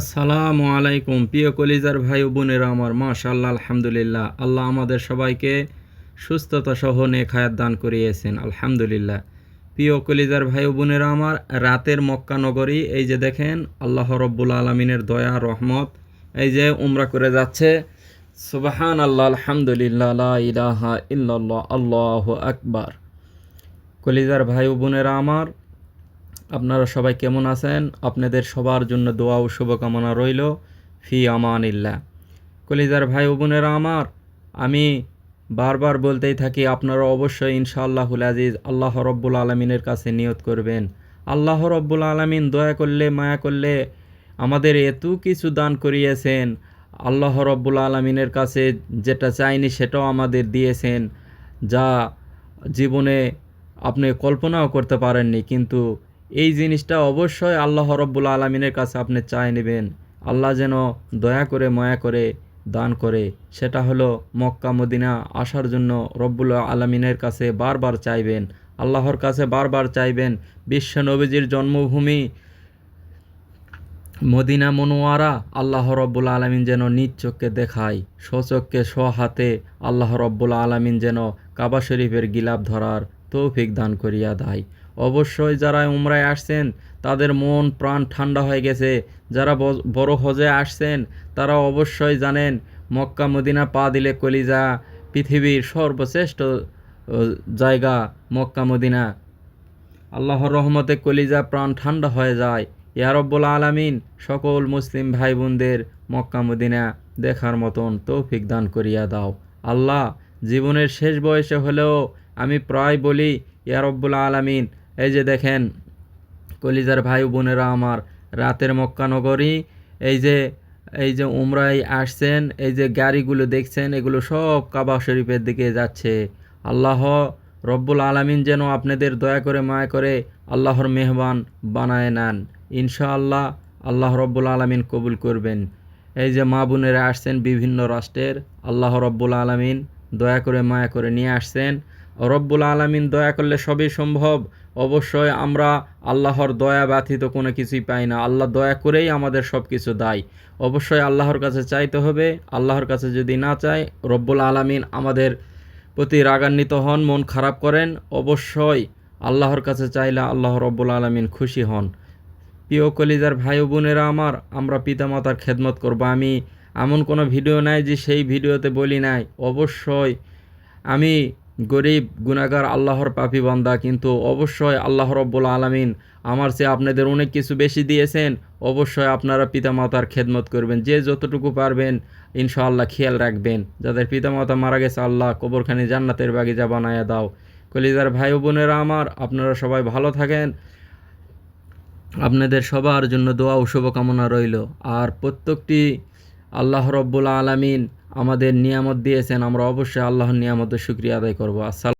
আসসালামু আলাইকুম, প্রিয় কলিজার ভাই বোনেরা আমার মাশাল্লাহ আলহামদুলিল্লাহ। আল্লাহ আমাদের সবাইকে সুস্থতা সহ নেক হায়াত দান করিয়েছেন, আলহামদুলিল্লাহ। প্রিয় কলিজার ভাই বোনেরা আমার, রাতের মক্কা নগরী, এই যে দেখেন, আল্লাহ রব্বুল আলমিনের দয়া, রহমত, এই যে উমরা করে যাচ্ছে। সুবাহান আল্লাহ আলহামদুলিল্লাহ ইলাহা ইল্লাল্লাহ, আল্লাহ আকবার। কলিজার ভাই বোনেরা আমার আপনারা সবাই কেমন আছেন? আপনাদের সবার জন্য দোয়া ও শুভকামনা রইল ফি আমানিল্লাহ। কলিজার ভাই ও বোনেরা আমার, আমি বারবার বলতেই থাকি, আপনারা অবশ্যই ইনশাআল্লাহুল আজিজ আল্লাহ রব্বুল আলমিনের কাছে নিয়ত করবেন। আল্লাহ রব্বুল আলমিন দয়া করলে, মায়া করলে আমাদের এত কিছু দান করিয়েছেন। আল্লাহ রব্বুল আলমিনের কাছে যেটা চাইনি সেটাও আমাদের দিয়েছেন, যা জীবনে আপনি কল্পনাও করতে পারেননি, কিন্তু এই জিনিসটা অবশ্যই আল্লাহ রব্বুল আলমিনের কাছে আপনি চাই নেবেন। আল্লাহ যেন দয়া করে, ময়া করে দান করে। সেটা হলো মক্কা, মদিনা আসার জন্য রব্বুল আলমিনের কাছে বারবার চাইবেন। আল্লাহর কাছে বারবার চাইবেন, বিশ্ব নবীজির জন্মভূমি মদিনা মনোয়ারা আল্লাহ রব্বুল আলমিন যেন নিজ চোখকে দেখায়, স্বচক্ষে স্বহাতে আল্লাহ রব্বুল আলমিন যেন কাবা শরীফের গিলাপ ধরার তৌফিক দান করিয়া দেয় অবশ্যই যারা উমরায় আসছেন, তাদের মন, প্রাণ ঠান্ডা হয়ে গেছে। যারা বড় হজে আসছেন, তারা অবশ্যই জানেন, মক্কা মদিনা পা দিলে কলিজা পৃথিবীর সর্বশ্রেষ্ঠ জায়গা মক্কা মদিনা। আল্লাহর রহমতে কলিজা প্রাণ ঠান্ডা হয়ে যায়। ইয়ারব্বুল আলামিন, সকল মুসলিম ভাই বোনদের মক্কা মদিনা দেখার মতন তৌফিক দান করিয়া দাও। আল্লাহ জীবনের শেষ বয়সে হলেও আমি প্রায় বলি ইয়ারব্বুল আলামিন, এই যে দেখেন, কলিজার ভাই বোনেরা আমার, রাতের মক্কা নগরী, এই যে এই যে উমরাই আসছেন, এই যে গাড়িগুলো দেখছেন, এগুলো সব কাবা শরীফের দিকে যাচ্ছে। আল্লাহ রব্বুল আলমিন যেন আপনাদের দয়া করে, মায়া করে আল্লাহর মেহমান বানায় নেন। ইনশাআল্লাহ আল্লাহ রব্বুল আলমিন কবুল করবেন। এই যে মা বোনেরা আসছেন বিভিন্ন রাষ্ট্রের, আল্লাহ রব্বুল আলমিন দয়া করে, মায়া করে নিয়ে আসছেন। রব্বুল আলমিন দয়া করলে সবই সম্ভব। অবশ্যই আমরা আল্লাহর দয়া ব্যথিত কোনো কিছুই পাই না। আল্লাহ দয়া করেই আমাদের সব কিছু দায়। অবশ্যই আল্লাহর কাছে চাইতে হবে। আল্লাহর কাছে যদি না চাই, রব্বুল আলমিন আমাদের প্রতি রাগান্বিত হন, মন খারাপ করেন। অবশ্যই আল্লাহর কাছে চাইলে আল্লাহ রব্বুল আলমিন খুশি হন। প্রিয় কলিজার ভাই বোনেরা আমার, আমরা পিতামাতার খেদমত করব। আমি এমন কোনো ভিডিও নাই যে সেই ভিডিওতে বলি নাই। অবশ্যই আমি গরিব গুণাগার আল্লাহর পাপি বান্দা, কিন্তু অবশ্যই আল্লাহ রব্বুল আলমিন আমার চেয়ে আপনাদের অনেক কিছু বেশি দিয়েছেন। অবশ্যই আপনারা পিতামাতার খেদমত করবেন। যে যতটুকু পারবেন, ইনশাআল্লাহ খেয়াল রাখবেন। যাদের পিতামাতা মারা গেছে, আল্লাহ কবরখানি জান্নাতের বাগিচা বানায় দাও। কলিজার ভাই বোনেরা আমার, আপনারা সবাই ভালো থাকেন। আপনাদের সবার জন্য দোয়া ও শুভকামনা রইল। আর প্রত্যেকটি আল্লাহ রব্বুল আলমিন আমাদের নিয়ামত দিয়েছেন আমরা অবশ্যই আল্লাহর নিয়ামতের শুক্রিয়া আদায় করব। আসসালাম